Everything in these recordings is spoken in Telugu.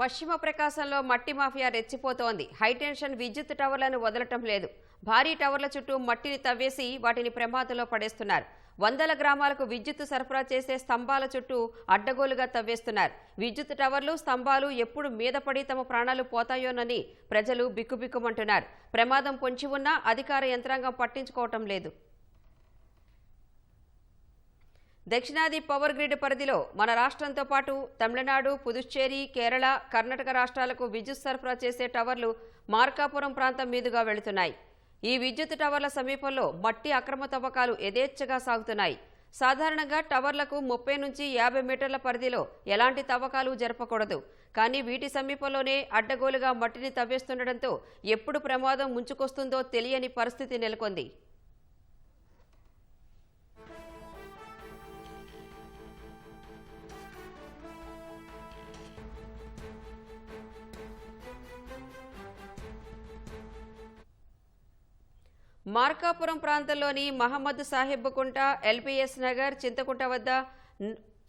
పశ్చిమ ప్రకాశంలో మట్టి మాఫియా రెచ్చిపోతోంది. హైటెన్షన్ విద్యుత్ టవర్లను వదలటం లేదు. భారీ టవర్ల చుట్టూ మట్టిని తవ్వేసి వాటిని ప్రమాదంలో పడేస్తున్నారు. వందల గ్రామాలకు విద్యుత్ సరఫరా చేసే స్తంభాల చుట్టూ అడ్డగోలుగా తవ్వేస్తున్నారు. విద్యుత్ టవర్లు స్తంభాలు ఎప్పుడు మీద పడి తమ ప్రాణాలు పోతాయోనని ప్రజలు బిక్కుబిక్కుమంటున్నారు. ప్రమాదం పొంచి ఉన్నా అధికార యంత్రాంగం పట్టించుకోవటం లేదు. దక్షిణాది పవర్ గ్రిడ్ పరిధిలో మన రాష్ట్రంతో పాటు తమిళనాడు పుదుచ్చేరి కేరళ కర్ణాటక రాష్ట్రాలకు విద్యుత్ సరఫరా చేసే టవర్లు మార్కాపురం ప్రాంతం మీదుగా వెళుతున్నాయి. ఈ విద్యుత్ టవర్ల సమీపంలో మట్టి అక్రమ తవ్వకాలు యథేచ్ఛగా సాగుతున్నాయి. సాధారణంగా టవర్లకు ముప్పై నుంచి యాభై మీటర్ల పరిధిలో ఎలాంటి తవ్వకాలు జరపకూడదు. కానీ వీటి సమీపంలోనే అడ్డగోలుగా మట్టిని తవ్వేస్తుండటంతో ఎప్పుడు ప్రమాదం ముంచుకొస్తుందో తెలియని పరిస్థితి నెలకొంది. మార్కాపురం ప్రాంతంలోని మహమ్మద్ సాహిబ్ కుంట ఎల్పిఎస్ నగర్ చింతకుంట వద్ద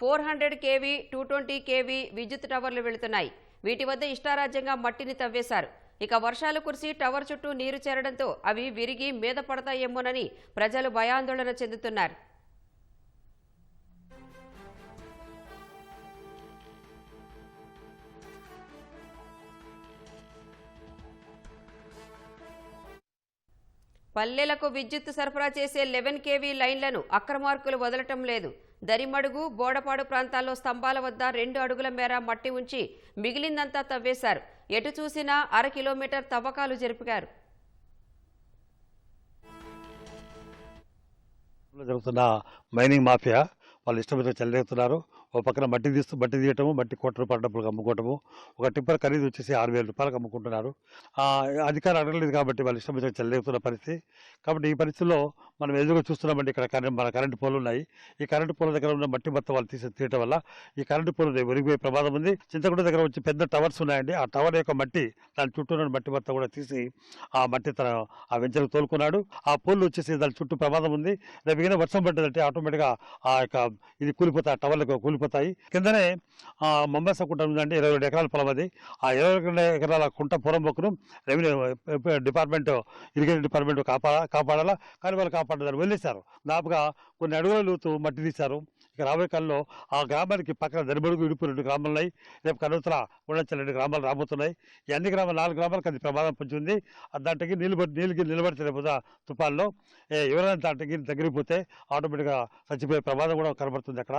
four hundred KV two twenty KV విద్యుత్ టవర్లు వెళుతున్నాయి. వీటి వద్ద ఇష్టారాజ్యంగా మట్టిని తవ్వేశారు. ఇక వర్షాలు కురిసి టవర్ చుట్టూ నీరు చేరడంతో అవి విరిగి మీద పడతాయేమోనని ప్రజలు భయాందోళన చెందుతున్నారు. పల్లెలకు విద్యుత్ సరఫరా చేసే లెవెన్ కేవీ లైన్లను అక్రమార్కులు వదలటం లేదు. దరిమడుగు బోడపాడు ప్రాంతాల్లో స్తంభాల వద్ద రెండు అడుగుల మేర మట్టి ఉంచి మిగిలిందంతా తవ్వేశారు. ఎటు చూసినా అర కిలోమీటర్ తవ్వకాలు జరిపారు. జరుగుతున్న మైనింగ్ మాఫియా వాళ్ళు ఇష్టమైన చెల్లెత్తున్నారు ఒక పక్కన మట్టి తీస్తూ మట్టి తీయటము మట్టి కోట రూపాయల డబ్బులకు అమ్ముకోవటము. ఒక టిప్పర్ ఖరీదు వచ్చేసి ఆరు వేల రూపాయలకు అమ్ముకుంటున్నారు. అధికారం అడగలేదు కాబట్టి వాళ్ళు ఇష్టం చెల్లెత్తున్న పరిస్థితి. కాబట్టి ఈ పరిస్థితిలో మనం ఎదురుగా చూస్తున్నామండి ఇక్కడ కరెంట్ మన కరెంటు పోలు ఉన్నాయి. ఈ కరెంటు పోల దగ్గర ఉన్న మట్టి మొత్తం వాళ్ళు తీసి తీయటం వల్ల ఈ కరెంటు పోలు ఒరిగిపోయే ప్రమాదం ఉంది. చింతకుంట దగ్గర వచ్చి పెద్ద టవర్స్ ఉన్నాయండి. ఆ టవర్ యొక్క మట్టి దాని చుట్టూ ఉన్న మట్టి మొత్తం కూడా తీసి ఆ మట్టి తన ఆ వెంచర్కు తోలుకున్నాడు. ఆ పోలు వచ్చేసి దాని చుట్టూ ప్రమాదం ఉంది. రేపు ఏదైనా వర్షం పడ్డదంటే ఆటోమేటిక్గా ఆ యొక్క ఇది కూలిపోతే ఆ టవర్లకు కూలిపోతాయి కిందనే ఆ మంబస కుంట ఉందండి ఇరవై రెండు ఎకరాల పొలం అది. ఆ ఇరవై రెండు ఎకరాల కుంట పొలం మొక్కను రెవెన్యూ డిపార్ట్మెంట్ ఇరిగేషన్ డిపార్ట్మెంట్ కాపా కాపాడాలా? కానీ వాళ్ళు కాపాడదారు వదిలేశారు. దాపుగా కొన్ని అడుగుల లోతు మట్టి తీశారు. ఇక రాబోయే కాలంలో ఆ గ్రామానికి పక్కన దరిబడుగు ఇడుపు రెండు గ్రామాలు ఉన్నాయి రేపు కనుతల ఉండొచ్చు రెండు గ్రామాలు రాబోతున్నాయి. ఈ అన్ని గ్రామాలు నాలుగు గ్రామాలకు అది ప్రమాదం పొందింది దాంట్లోకి నిలబడి నీళ్ళకి నిలబడితే రేపు తుఫాన్లో ఎవరైనా దాంట్లోకి తగ్గిపోతే ఆటోమేటిక్గా చచ్చిపోయే ప్రమాదం కూడా కనబడుతుంది అక్కడ.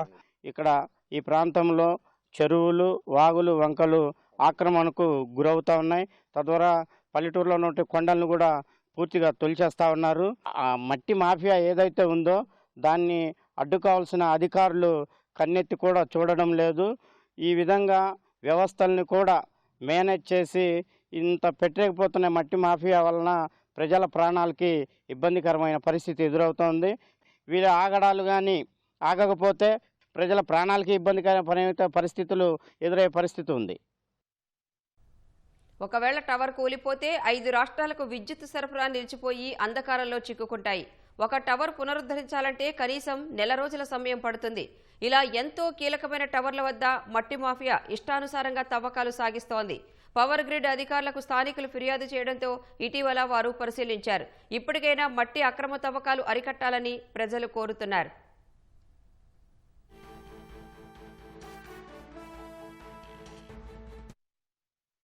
ఇక్కడ ఈ ప్రాంతంలో చెరువులు వాగులు వంకలు ఆక్రమణకు గురవుతూ ఉన్నాయి. తద్వారా పల్లెటూరులో ఉన్న కొండలను కూడా పూర్తిగా తొలిచేస్తూ ఉన్నారు. ఆ మట్టి మాఫియా ఏదైతే ఉందో దాన్ని అడ్డుకోవాల్సిన అధికారులు కన్నెత్తి కూడా చూడడం లేదు. ఈ విధంగా వ్యవస్థల్ని కూడా మేనేజ్ చేసి ఇంత పెట్టలేకపోతున్న మట్టి మాఫియా వలన ప్రజల ప్రాణాలకి ఇబ్బందికరమైన పరిస్థితి ఎదురవుతోంది. వీళ్ళ ఆగడాలు కానీ ఆగకపోతే ప్రజల ప్రాణాలకి ఇబ్బందికరమైన పరిస్థితులు ఎదురయ్యే పరిస్థితి ఉంది. ఒకవేళ టవర్ కూలిపోతే ఐదు రాష్ట్రాలకు విద్యుత్ సరఫరా నిలిచిపోయి అంధకారంలో చిక్కుకుంటాయి. ఒక టవర్ పునరుద్ధరించాలంటే కనీసం నెల రోజుల సమయం పడుతుంది. ఇలా ఎంతో కీలకమైన టవర్ల వద్ద మట్టి మాఫియా ఇష్టానుసారంగా తవ్వకాలు సాగిస్తోంది. పవర్ గ్రిడ్ అధికారులకు స్థానికులు ఫిర్యాదు చేయడంతో ఇటీవల వారు పరిశీలించారు. ఇప్పటికైనా మట్టి అక్రమ తవ్వకాలు అరికట్టాలని ప్రజలు కోరుతున్నారు.